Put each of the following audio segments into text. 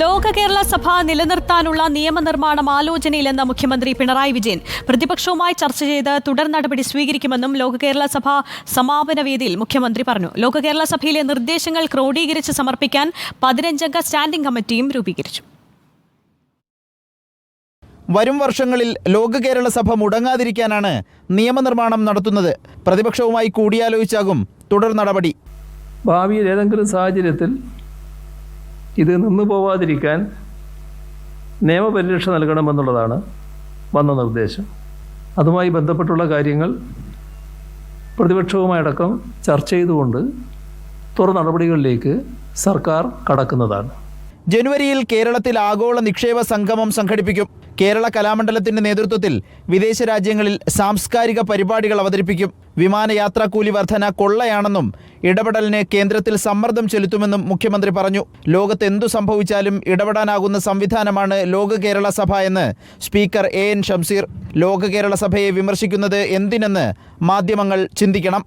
ലോക കേരള സഭ നിലനിർത്താനുള്ള നിയമനിർമ്മാണം ആലോചനയിലെന്ന മുഖ്യമന്ത്രി പിണറായി വിജയൻ പ്രതിപക്ഷവുമായി ചർച്ച ചെയ്ത് തുടർ നടപടി സ്വീകരിക്കുമെന്നും ലോക കേരള സഭ സമാപന വേദിയിൽ മുഖ്യമന്ത്രി പറഞ്ഞു. ലോക കേരള സഭയിലെ നിർദ്ദേശങ്ങൾ ക്രോഡീകരിച്ച് സമർപ്പിക്കാൻ പതിനഞ്ചംഗ സ്റ്റാൻഡിംഗ് കമ്മിറ്റിയും രൂപീകരിച്ചു. വരും വർഷങ്ങളിൽ ലോക കേരള സഭ മുടങ്ങാതിരിക്കാനാണ് നിയമനിർമ്മാണം നടത്തുന്നത്. പ്രതിപക്ഷവുമായി കൂടിയാലോചിച്ചാകും തുടർ നടപടി. ഭാവിയിൽ ഏതെങ്കിലും സാഹചര്യത്തിൽ ഇത് നിന്നു പോവാതിരിക്കാൻ നിയമപരിരക്ഷ നൽകണമെന്നുള്ളതാണ് വന്ന നിർദ്ദേശം. അതുമായി ബന്ധപ്പെട്ടുള്ള കാര്യങ്ങൾ പ്രതിപക്ഷവുമായടക്കം ചർച്ച ചെയ്തുകൊണ്ട് തുടർ നടപടികളിലേക്ക് സർക്കാർ കടക്കുന്നതാണ്. ജനുവരിയിൽ കേരളത്തിൽ ആഗോള നിക്ഷേപ സംഗമം സംഘടിപ്പിക്കും. കേരള കലാമണ്ഡലത്തിന്റെ നേതൃത്വത്തിൽ വിദേശ രാജ്യങ്ങളിൽ സാംസ്കാരിക പരിപാടികൾ അവതരിപ്പിക്കും. വിമാനയാത്രാ കൂലി വർധന കൊള്ളയാണെന്നും ഇടപെടലിന് കേന്ദ്രത്തിൽ സമ്മർദ്ദം ചെലുത്തുമെന്നും മുഖ്യമന്ത്രി പറഞ്ഞു. ലോകത്ത് എന്തു സംഭവിച്ചാലും ഇടപെടാനാകുന്ന സംവിധാനമാണ് ലോക കേരള സഭ എന്ന് സ്പീക്കർ എ എൻ ഷംസീർ ലോക കേരള സഭയെ വിമർശിക്കുന്നത് എന്തിനെന്ന് മാധ്യമങ്ങൾ ചിന്തിക്കണം.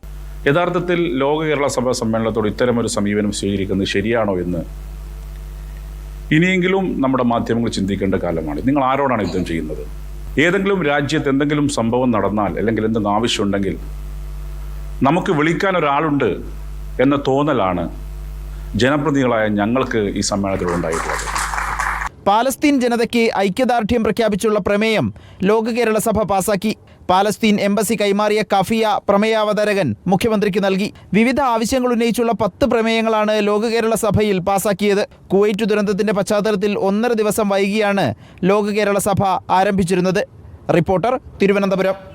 യഥാർത്ഥത്തിൽ ലോക കേരള സഭ സമ്മേളനത്തോട് ഇത്തരമൊരു സമീപനം സ്വീകരിക്കുന്നത് ശരിയാണോ എന്ന് ഇനിയെങ്കിലും നമ്മുടെ മാധ്യമങ്ങൾ ചിന്തിക്കേണ്ട കാലമാണ്. നിങ്ങൾ ആരോടാണ് യുദ്ധം ചെയ്യുന്നത്? ഏതെങ്കിലും രാജ്യത്ത് എന്തെങ്കിലും സംഭവം നടന്നാൽ അല്ലെങ്കിൽ എന്തെങ്കിലും ആവശ്യമുണ്ടെങ്കിൽ നമുക്ക് വിളിക്കാൻ ഒരാളുണ്ട് എന്ന തോന്നലാണ് ജനപ്രതിനിധികളായ ഞങ്ങൾക്ക് ഈ സമ്മേളനത്തിൽ ഉണ്ടായിട്ടുള്ളത്. പാലസ്തീൻ ജനതയ്ക്ക് ഐക്യദാർഢ്യം പ്രഖ്യാപിച്ചുള്ള പ്രമേയം ലോക കേരള സഭ പാസാക്കി. പാലസ്തീൻ എംബസി കൈമാറിയ കഫിയ പ്രമേയാവതരകൻ മുഖ്യമന്ത്രിക്ക് നൽകി. വിവിധ ആവശ്യങ്ങൾ ഉന്നയിച്ചുള്ള പത്ത് പ്രമേയങ്ങളാണ് ലോക കേരള സഭയിൽ പാസാക്കിയത്. കുവൈറ്റ് ദുരന്തത്തിന്റെ പശ്ചാത്തലത്തിൽ ഒന്നര ദിവസം വൈകിയാണ് ലോക കേരള സഭ ആരംഭിച്ചിരുന്നത്. റിപ്പോർട്ടർ തിരുവനന്തപുരം.